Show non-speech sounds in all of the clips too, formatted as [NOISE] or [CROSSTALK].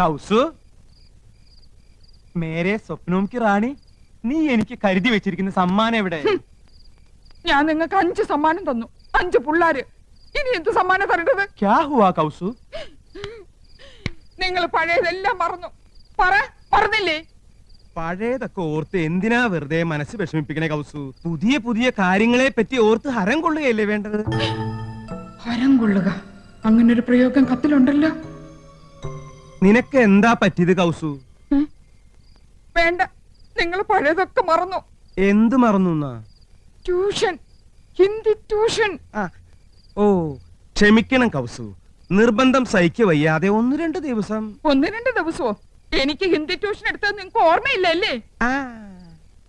കൗസു. മേരെ സ്വപ്നവും കി റാണി നീ എനിക്ക് കരുതി വെച്ചിരിക്കുന്ന സമ്മാനം എവിടെ? ഞാൻ നിങ്ങൾക്ക് അഞ്ച് സമ്മാനം തന്നു. അഞ്ച് പിള്ളാര്. ഇനി എന്ത് സമ്മാനം തരേണ്ടത്? ക്യാ ഹുവാ കൗസു? നിങ്ങൾ പഴയതെല്ലാം മറന്നു. പറ പറഞ്ഞില്ലേ പഴയതൊക്കെ ഓർത്ത് എന്തിനാ വെറുതെ മനസ്സ് വിഷമിപ്പിക്കണേ കൗസു? പുതിയ പുതിയ കാര്യങ്ങളെ പറ്റി ഓർത്ത് ഹരം കൊള്ളുകയല്ലേ വേണ്ടത്? ഹരം കൊള്ളുക. അങ്ങനെ ഒരു പ്രയോഗം കത്തിലുണ്ടല്ലോ. നിനക്ക് എന്താ പറ്റിയത് കൗസു. വേണ്ട. നിങ്ങൾ പഴയതൊക്കെ മറന്നു. എന്ത് മറന്നു ട്യൂഷൻ. ഹിന്ദി ട്യൂഷൻ. ഓ ക്ഷമിക്കണം കൗസു. നിർബന്ധം സഹിക്കു വയ്യാതെ ഒന്ന് രണ്ട് ദിവസം. ഒന്ന് രണ്ട് ദിവസമോ? എനിക്ക് ഹിന്ദി ട്യൂഷൻ എടുത്തത് നിങ്ങൾക്ക് ഓർമ്മയില്ലല്ലേ? ആ.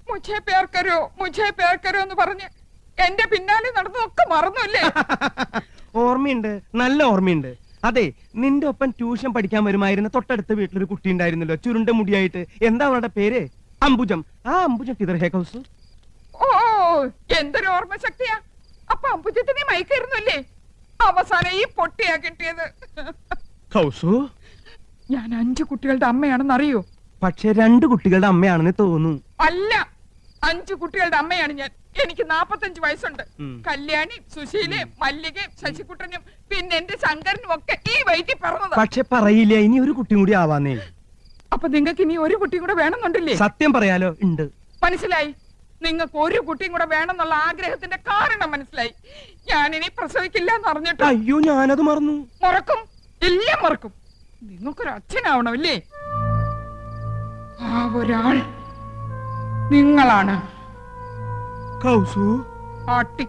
പേർക്കരോ പേർ കരോ മുझे പേർ കരോ എന്ന് പറഞ്ഞ് എന്റെ പിന്നാലെ നടന്നതൊക്കെ മറന്നുല്ലേ? [LAUGHS] ഓർമ്മയുണ്ട്. നല്ല ഓർമ്മയുണ്ട്. അതെ നിന്റെ ഒപ്പം ട്യൂഷൻ പഠിക്കാൻ വരുമായിരുന്ന തൊട്ടടുത്ത വീട്ടിലൊരു കുട്ടി ഉണ്ടായിരുന്നല്ലോ ചുരുണ്ട മുടിയായിട്ട്. എന്താ അവളുടെ പേര്? അംബുജം. ആ അംബുജം കിതർ ഹേ ഹൗസ് ഓ എന്തൊരു ഓർമ്മ ശക്തിയാ അപ്പൊ അമ്പുജത്തിനെ മയക്കായിരുന്നല്ലേ? അവസാനം ഈ പൊട്ടിയാ കിട്ടിയത്. കൗസു ഞാൻ അഞ്ചു കുട്ടികളുടെ അമ്മയാണെന്ന് അറിയോ? പക്ഷെ രണ്ട് കുട്ടികളുടെ അമ്മയാണെന്ന് തോന്നുന്നു. അല്ല അഞ്ചു കുട്ടികളുടെ അമ്മയാണ് ഞാൻ. എനിക്ക് നാപ്പത്തഞ്ച് വയസ്സുണ്ട്. കല്യാണി സുശീല മല്ലികയും ശശികുട്ടനും പിന്നെ എന്റെ ശങ്കരനും ഒക്കെ ഈ വയറ്റിൽ പറഞ്ഞത്. പക്ഷെ പറയില്ല ഇനി ഒരു കുട്ടിയും കൂടി ആവാന്നേ. അപ്പൊ നിങ്ങൾക്ക് ഇനി ഒരു കുട്ടിയും കൂടെ വേണമെന്നുണ്ടല്ലേ? സത്യം പറയാലോ ഉണ്ട്. മനസ്സിലായി? നിങ്ങൾക്ക് ഒരു കുട്ടിയും കൂടെ വേണമെന്നുള്ള ആഗ്രഹത്തിന്റെ കാരണം മനസ്സിലായി. ഞാൻ ഇനി പ്രസവിക്കില്ല എന്ന് അറിഞ്ഞിട്ട് അയ്യോ ഞാനത് മറന്നു. മറക്കും? എല്ലാം മറക്കും. നിങ്ങൾക്കൊരു അച്ഛനാവണമല്ലേ? ആ ഒരാൾ നിങ്ങളാണ്. കൗസു? ആട്ടി